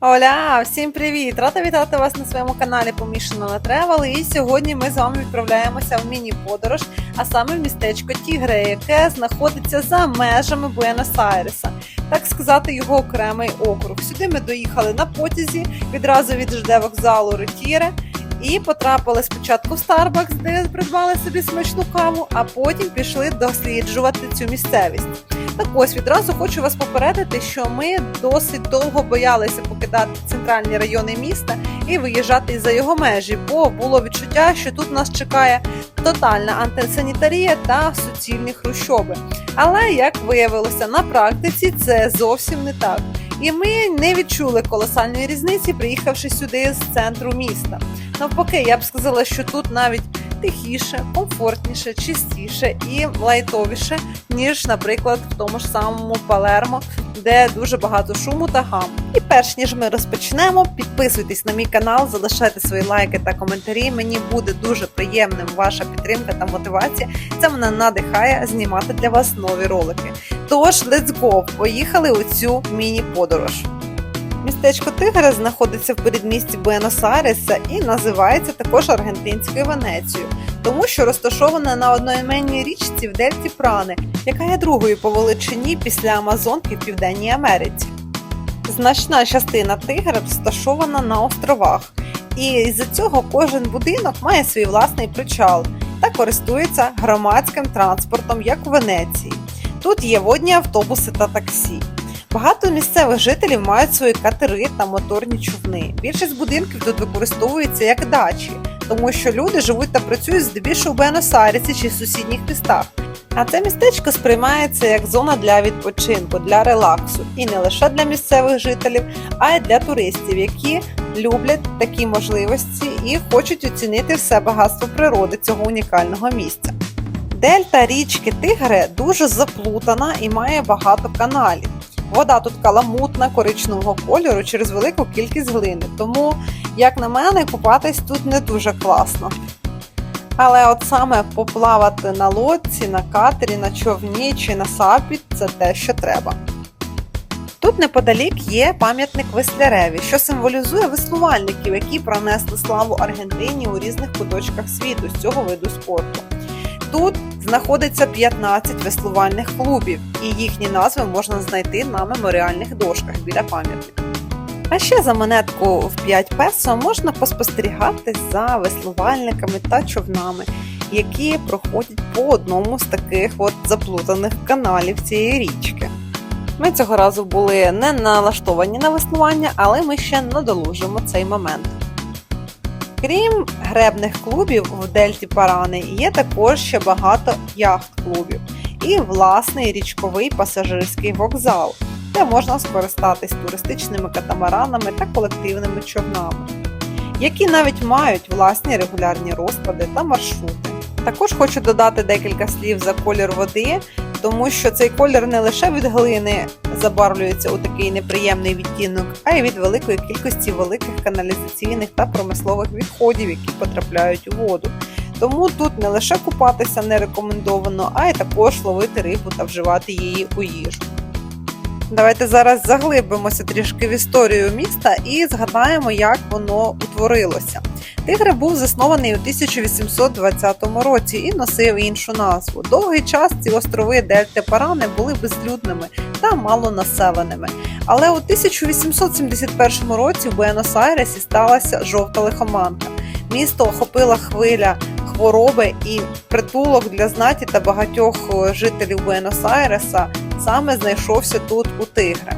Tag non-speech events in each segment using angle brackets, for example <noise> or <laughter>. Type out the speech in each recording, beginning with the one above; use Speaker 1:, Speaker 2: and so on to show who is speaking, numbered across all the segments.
Speaker 1: Оля, всім привіт! Рада вітати вас на своєму каналі Помішано на Тревел. І сьогодні ми з вами відправляємося в міні-подорож, а саме в містечко Тігре, яке знаходиться за межами Буенос-Айреса, так сказати, його окремий округ. Сюди ми доїхали на потязі відразу від ЖД вокзалу Ретіре. І потрапили спочатку в Starbucks, де придбали собі смачну каву, а потім пішли досліджувати цю місцевість. Так ось відразу хочу вас попередити, що ми досить довго боялися покидати центральні райони міста і виїжджати за його межі, бо було відчуття, що тут нас чекає тотальна антисанітарія та суцільні хрущоби. Але як виявилося на практиці, це зовсім не так. І ми не відчули колосальної різниці, приїхавши сюди з центру міста. Навпаки, я б сказала, що тут навіть тихіше, комфортніше, чистіше і лайтовіше, ніж, наприклад, в тому ж самому Палермо, де дуже багато шуму та гаму. І перш ніж ми розпочнемо, підписуйтесь на мій канал, залишайте свої лайки та коментарі. Мені буде дуже приємним ваша підтримка та мотивація. Це мене надихає знімати для вас нові ролики. Тож, let's go! Поїхали у цю міні-подорож. Містечко Тигре знаходиться в передмісті Буенос-Айреса і називається також Аргентинською Венецією, тому що розташоване на одноіменній річці в Дельті Прани, яка є другою по величині після Амазонки в Південній Америці. Значна частина Тигра розташована на островах, і з-за цього кожен будинок має свій власний причал та користується громадським транспортом, як у Венеції. Тут є водні автобуси та таксі. Багато місцевих жителів мають свої катери та моторні човни. Більшість будинків тут використовується як дачі, тому що люди живуть та працюють здебільшого в Буенос-Айресі чи сусідніх містах. А це містечко сприймається як зона для відпочинку, для релаксу, і не лише для місцевих жителів, а й для туристів, які люблять такі можливості і хочуть оцінити все багатство природи цього унікального місця. Дельта річки Тигре дуже заплутана і має багато каналів. Вода тут каламутна, коричневого кольору через велику кількість глини, тому, як на мене, купатись тут не дуже класно. Але от саме поплавати на лодці, на катері, на човні чи на сапі це те, що треба. Тут неподалік є пам'ятник Весляреві, що символізує веслувальників, які пронесли славу Аргентині у різних куточках світу з цього виду спорту. Тут знаходиться 15 веслувальних клубів, і їхні назви можна знайти на меморіальних дошках біля пам'ятника. А ще за монетку в 5 песо можна поспостерігати за веслувальниками та човнами, які проходять по одному з таких от заплутаних каналів цієї річки. Ми цього разу були не налаштовані на веслування, але ми ще надолужимо цей момент. Крім гребних клубів в Дельті Парани, є також ще багато яхт-клубів і власний річковий пасажирський вокзал, де можна скористатись туристичними катамаранами та колективними човнами, які навіть мають власні регулярні розклади та маршрути. Також хочу додати декілька слів за колір води, тому що цей колір не лише від глини забарвлюється у такий неприємний відтінок, а й від великої кількості великих каналізаційних та промислових відходів, які потрапляють у воду. Тому тут не лише купатися не рекомендовано, а й також ловити рибу та вживати її у їжу. Давайте зараз заглибимося трішки в історію міста і згадаємо, як воно утворилося. Тигре був заснований у 1820 році і носив іншу назву. Довгий час ці острови Дельти Парани були безлюдними та малонаселеними. Але у 1871 році в Буенос-Айресі сталася жовта лихоманка. Місто охопила хвиля хвороби і притулок для знаті та багатьох жителів Буенос-Айреса саме знайшовся тут у Тигре.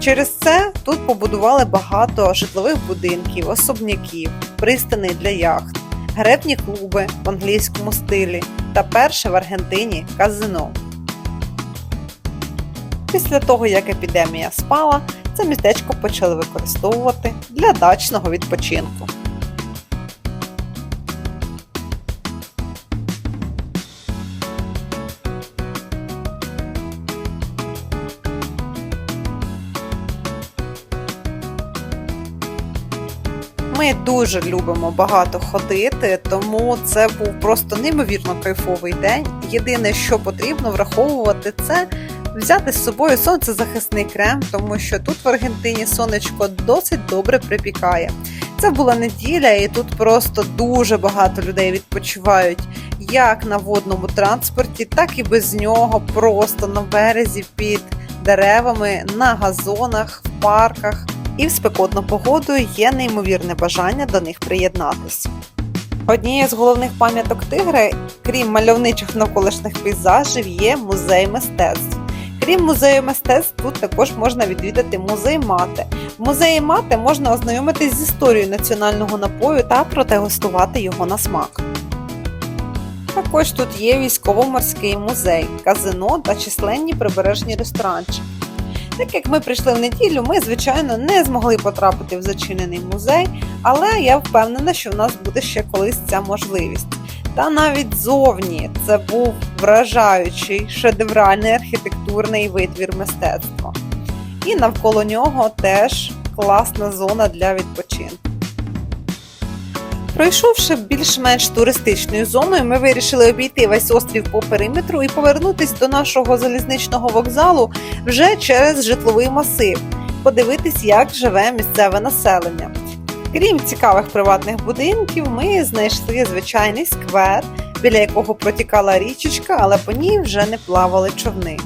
Speaker 1: Через це тут побудували багато житлових будинків, особняків, пристани для яхт, гребні клуби в англійському стилі та перше в Аргентині казино. Після того, як епідемія спала, це містечко почали використовувати для дачного відпочинку. Ми дуже любимо багато ходити, тому це був просто неймовірно кайфовий день. Єдине, що потрібно враховувати, це взяти з собою сонцезахисний крем, тому що тут в Аргентині сонечко досить добре припікає. Це була неділя, і тут просто дуже багато людей відпочивають як на водному транспорті, так і без нього, просто на березі під деревами, на газонах, в парках. І в спекотну погоду є неймовірне бажання до них приєднатися. Однією з головних пам'яток тигри, крім мальовничих навколишніх пейзажів, є музей мистецтв. Крім музею мистецтв, тут також можна відвідати музей мати. В музеї мати можна ознайомитись з історією національного напою та протегустувати його на смак. Також тут є військово-морський музей, казино та численні прибережні ресторанчики. Так як ми прийшли в неділю, ми, звичайно, не змогли потрапити в зачинений музей, але я впевнена, що в нас буде ще колись ця можливість. Та навіть зовні це був вражаючий шедевральний архітектурний витвір мистецтва. І навколо нього теж класна зона для відпочинку. Пройшовши більш-менш туристичною зоною, ми вирішили обійти весь острів по периметру і повернутись до нашого залізничного вокзалу вже через житловий масив, подивитись, як живе місцеве населення. Крім цікавих приватних будинків, ми знайшли звичайний сквер, біля якого протікала річечка, але по ній вже не плавали човни.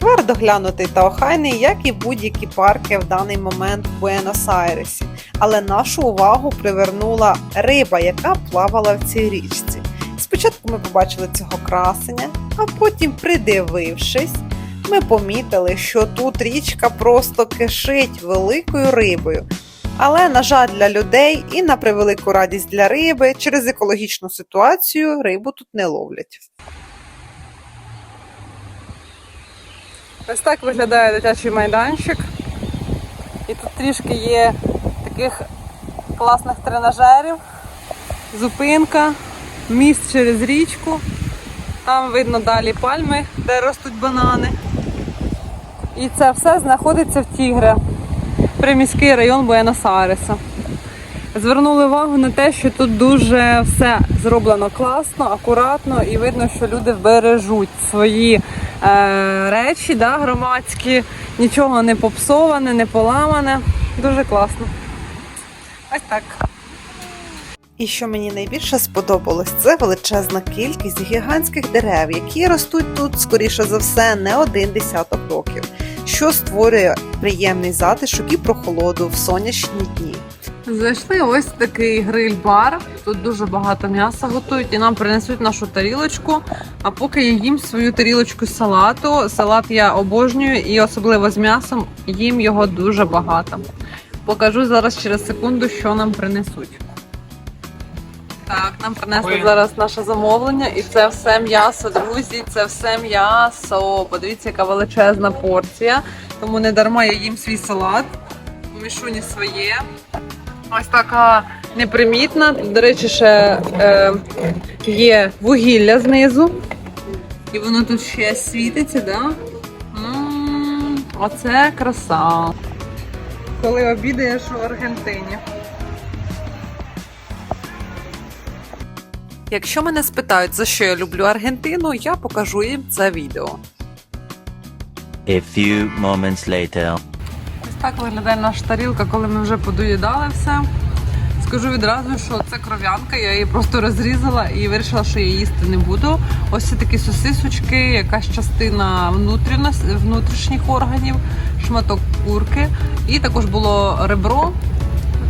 Speaker 1: Сквер доглянутий та охайний, як і будь-які парки в даний момент в Буенос-Айресі. Але нашу увагу привернула риба, яка плавала в цій річці. Спочатку ми побачили цього красення, а потім, придивившись, ми помітили, що тут річка просто кишить великою рибою. Але, на жаль, для людей і на превелику радість для риби через екологічну ситуацію рибу тут не ловлять. Ось так виглядає дитячий майданчик. І тут трішки є таких класних тренажерів, зупинка, міст через річку. Там видно далі пальми, де ростуть банани. І це все знаходиться в Тігре, приміський район Буенос-Айреса. Звернули увагу на те, що тут дуже все зроблено класно, акуратно, і видно, що люди бережуть свої речі да, громадські, нічого не попсоване, не поламане. Дуже класно. Ось так. І що мені найбільше сподобалось, це величезна кількість гігантських дерев, які ростуть тут, скоріше за все, не один десяток років, що створює приємний затишок і прохолоду в сонячні дні. Зайшли ось такий гриль-бар. Тут дуже багато м'яса готують і нам принесуть нашу тарілочку. А поки я їм свою тарілочку салату. Салат я обожнюю і особливо з м'ясом їм його дуже багато. Покажу зараз через секунду, що нам принесуть. Так, нам принесли
Speaker 2: Ой.
Speaker 1: зараз наше замовлення, і це все м'ясо, друзі. Це все м'ясо. Подивіться, яка величезна порція. Тому не дарма я їм свій салат. Мішуні своє. Ось така непримітна. До речі, ще е, є вугілля знизу. І воно тут ще світиться, да? М, Оце краса. Коли обідаєш у Аргентині. Якщо мене спитають, за що я люблю Аргентину, я покажу їм це відео.
Speaker 3: A few moments later.
Speaker 1: Так виглядає наша тарілка, коли ми вже подоїдали все. Скажу відразу, що це кров'янка, я її просто розрізала і вирішила, що я їсти не буду. Ось це такі сосисочки, якась частина внутрішніх органів, шматок курки. І також було ребро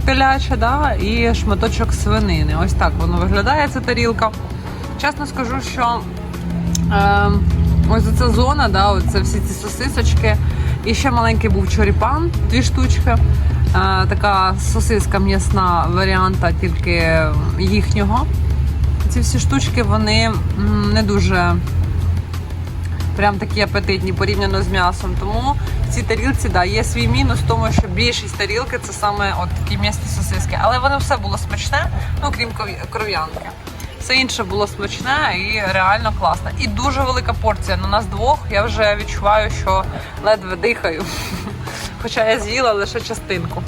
Speaker 1: теляче, да, і шматочок свинини. Ось так воно виглядає ця тарілка. Чесно скажу, що е, ось ця зона, да, оце всі ці сосисочки. І ще маленький був чоріпан, дві штучки. Е, така сосиска м'ясна варіанта тільки їхнього. Ці всі штучки вони не дуже прям такі апетитні порівняно з м'ясом. Тому в цій тарілці да, є свій мінус, тому що більшість тарілки це саме от такі м'ясні сосиски. Але воно все було смачне, ну крім кров'янки. Все інше було смачне і реально класно. І дуже велика порція. На нас двох я вже відчуваю, що ледве дихаю. <laughs> Хоча я з'їла лише частинку.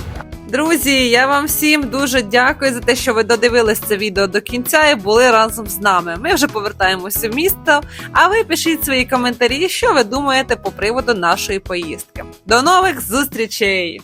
Speaker 1: Друзі, я вам всім дуже дякую за те, що ви додивились це відео до кінця і були разом з нами. Ми вже повертаємося в місто. А ви пишіть свої коментарі, що ви думаєте по приводу нашої поїздки. До нових зустрічей!